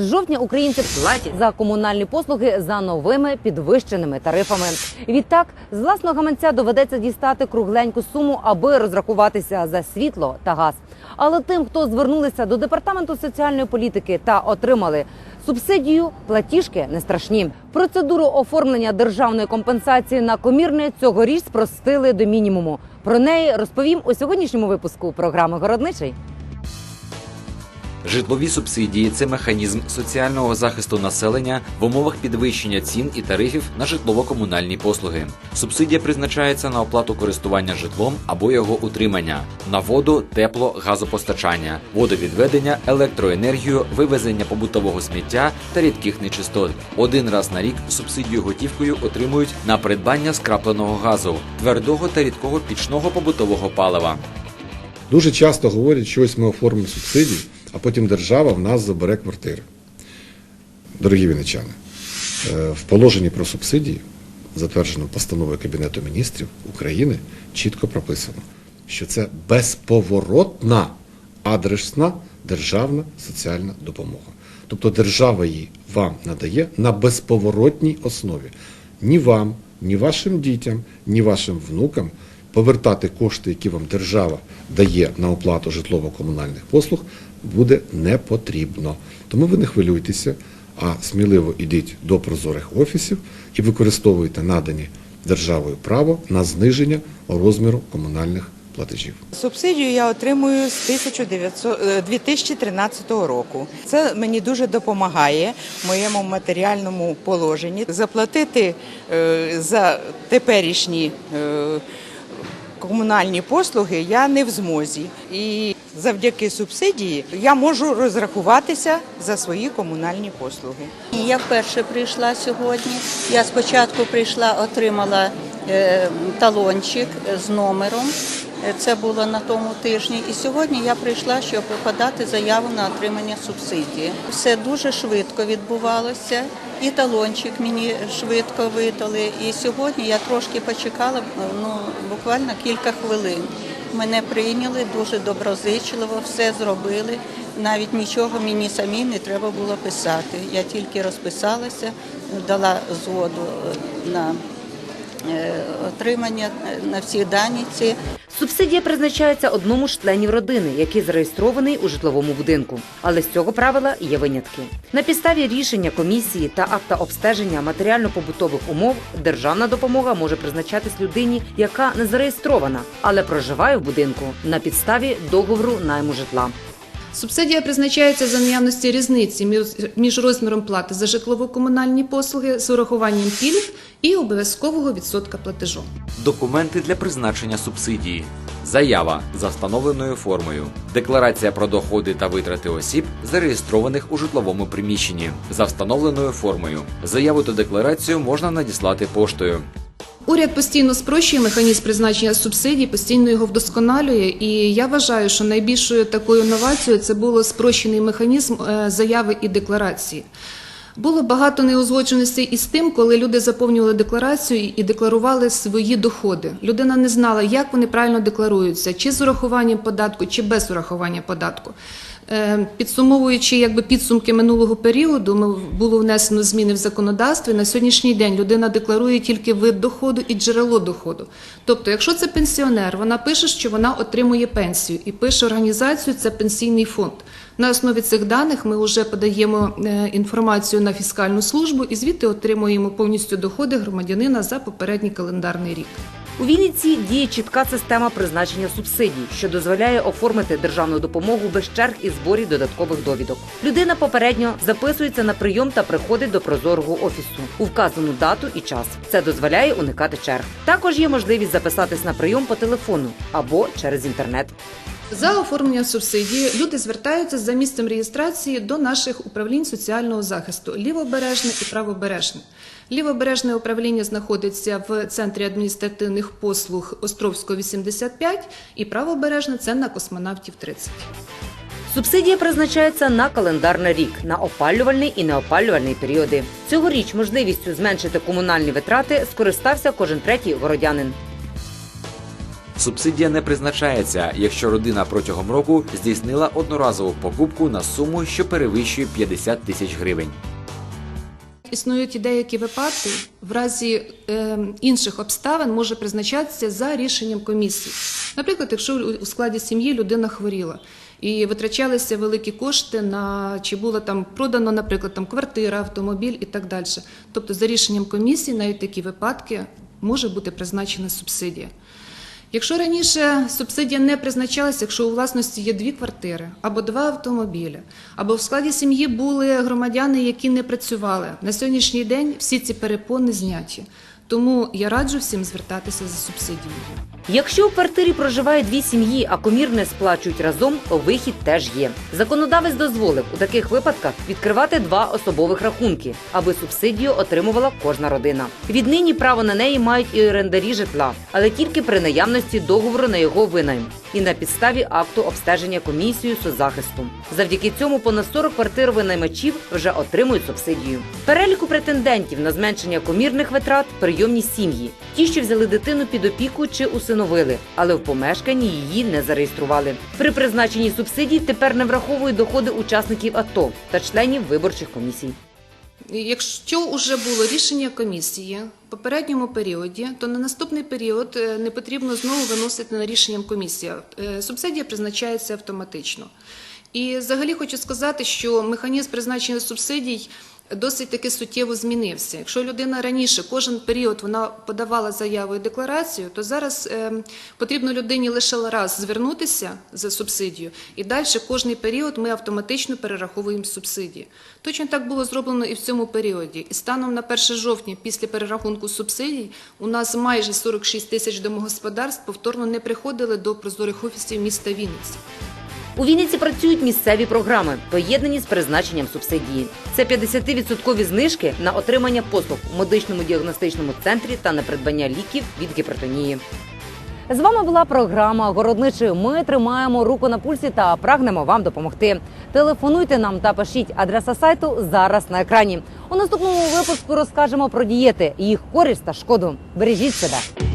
З жовтня українці платять за комунальні послуги за новими підвищеними тарифами. Відтак з власного гаманця доведеться дістати кругленьку суму, аби розрахуватися за світло та газ. Але тим, хто звернулися до департаменту соціальної політики та отримали субсидію, платіжки не страшні. Процедуру оформлення державної компенсації на комірне цьогоріч спростили до мінімуму. Про неї розповім у сьогоднішньому випуску програми Городничий. Житлові субсидії це механізм соціального захисту населення в умовах підвищення цін і тарифів на житлово-комунальні послуги. Субсидія призначається на оплату користування житлом або його утримання, на воду, тепло, газопостачання, водовідведення, електроенергію, вивезення побутового сміття та рідких нечистот. Один раз на рік субсидію готівкою отримують на придбання скрапленого газу, твердого та рідкого пічного побутового палива. Дуже часто говорять, що ось ми оформимо субсидії, а потім держава в нас забере квартири. Дорогі вінничани, е, в положенні про субсидії, затвердженому постановою Кабінету міністрів України, чітко прописано, що це безповоротна адресна державна соціальна допомога. Тобто держава її вам надає на безповоротній основі. Ні вам, ні вашим дітям, ні вашим внукам повертати кошти, які вам держава дає на оплату житлово-комунальних послуг, буде не потрібно. Тому ви не хвилюйтеся, а сміливо йдіть до прозорих офісів і використовуйте надані державою право на зниження розміру комунальних платежів. Субсидію я отримую з 1900, е, 2013 року. Це мені дуже допомагає в моєму матеріальному положенні. Заплатити е, за теперішні е, комунальні послуги я не в змозі. І завдяки субсидії я можу розрахуватися за свої комунальні послуги. Я вперше прийшла сьогодні. Я спочатку прийшла, отримала е, талончик з номером. Це було на тому тижні. І сьогодні я прийшла, щоб подати заяву на отримання субсидії. Все дуже швидко відбувалося. І талончик мені швидко видали. І сьогодні я трошки почекала, ну буквально кілька хвилин. Мене прийняли дуже доброзичливо, все зробили. Навіть нічого мені самі не треба було писати. Я тільки розписалася, дала згоду е, на отримання е, на всі дані ці. Субсидія призначається одному з членів родини, який зареєстрований у житловому будинку. Але з цього правила є винятки. На підставі рішення комісії та акта обстеження матеріально-побутових умов державна допомога може призначатись людині, яка не зареєстрована, але проживає в будинку на підставі договору найму житла. Субсидія призначається за наявності різниці між- розміром плати за житлово-комунальні послуги з урахуванням пільг і обов'язкового відсотка платежу. Документи для призначення субсидії. Заява за встановленою формою. Декларація про доходи та витрати осіб, зареєстрованих у житловому приміщенні за встановленою формою. Заяву та декларацію можна надіслати поштою. Уряд постійно спрощує механізм призначення субсидій, постійно його вдосконалює. І я вважаю, що найбільшою такою новацією це було спрощений механізм е, заяви і декларації. Було багато неузгодженостей із тим, коли люди заповнювали декларацію і декларували свої доходи. Людина не знала, як вони правильно декларуються, чи з урахуванням податку, чи без урахування податку. Е, Підсумовуючи якби підсумки минулого періоду, було внесено зміни в законодавстві. На сьогоднішній день людина декларує тільки вид доходу і джерело доходу. Тобто, якщо це пенсіонер, вона пише, що вона отримує пенсію і пише організацію це пенсійний фонд. На основі цих даних ми вже подаємо е, інформацію на фіскальну службу і звідти отримуємо повністю доходи громадянина за попередній календарний рік. У Вінниці діє чітка система призначення субсидій, що дозволяє оформити державну допомогу без черг і зборів додаткових довідок. Людина попередньо записується на прийом та приходить до прозорого офісу у вказану дату і час. Це дозволяє уникати черг. Також є можливість записатись на прийом по телефону або через інтернет. За оформленням субсидії люди звертаються за місцем реєстрації до наших управлінь соціального захисту лівобережне і правобережне. Лівобережне управління знаходиться в центрі адміністративних послуг Островського 85 і правобережне це на космонавтів 30. Субсидія призначається на календарний рік, на опалювальний і неопалювальний періоди. Цьогоріч можливістю зменшити комунальні витрати скористався кожен третій городянин. Субсидія не призначається, якщо родина протягом року здійснила одноразову покупку на суму, що перевищує 50 тисяч гривень. Існують і деякі випадки, в разі е, інших обставин може призначатися за рішенням комісії. Наприклад, якщо у- складі сім'ї людина хворіла і витрачалися великі кошти на чи було там продано, наприклад, там квартира, автомобіль і так далі. Тобто, за рішенням комісії, навіть такі випадки може бути призначена субсидія. Якщо раніше субсидія не призначалася, якщо у власності є дві квартири або два автомобілі, або в складі сім'ї були громадяни, які не працювали, на сьогоднішній день всі ці перепони зняті. Тому я раджу всім звертатися за субсидією. Якщо у квартирі проживає дві сім'ї, а комір не сплачують разом, вихід теж є. Законодавець дозволив у таких випадках відкривати два особових рахунки, аби субсидію отримувала кожна родина. Віднині право на неї мають і орендарі житла, але тільки при наявності договору на його винайм і на підставі акту обстеження комісією соцзахисту. Завдяки цьому понад 40 квартир винаймачів вже отримують субсидію. Переліку претендентів на зменшення комірних витрат прийомні сім'ї, ті, що взяли дитину під опіку чи усиновили, але в помешканні її не зареєстрували. При призначенні субсидій тепер не враховують доходи учасників АТО та членів виборчих комісій. Якщо вже було рішення комісії в попередньому періоді, то на наступний період е, не потрібно знову виносити на рішенням комісії. Е, Субсидія призначається автоматично. І взагалі хочу сказати, що механізм призначення субсидій досить таки суттєво змінився. Якщо людина раніше кожен період вона подавала заяву і декларацію, то зараз е, потрібно людині лише раз звернутися за субсидію, і далі кожний період ми автоматично перераховуємо субсидії. Точно так було зроблено і в цьому періоді. І станом на 1 жовтня, після перерахунку субсидій, у нас майже 46 тисяч домогосподарств повторно не приходили до прозорих офісів міста Вінниці. У Вінниці працюють місцеві програми, поєднані з призначенням субсидії. Це 50% знижки на отримання послуг у медичному діагностичному центрі та на придбання ліків від гіпертонії. З вами була програма Городничий. Ми тримаємо руку на пульсі та прагнемо вам допомогти. Телефонуйте нам та пишіть адреса сайту зараз на екрані. У наступному випуску розкажемо про дієти, їх користь та шкоду. Бережіть себе.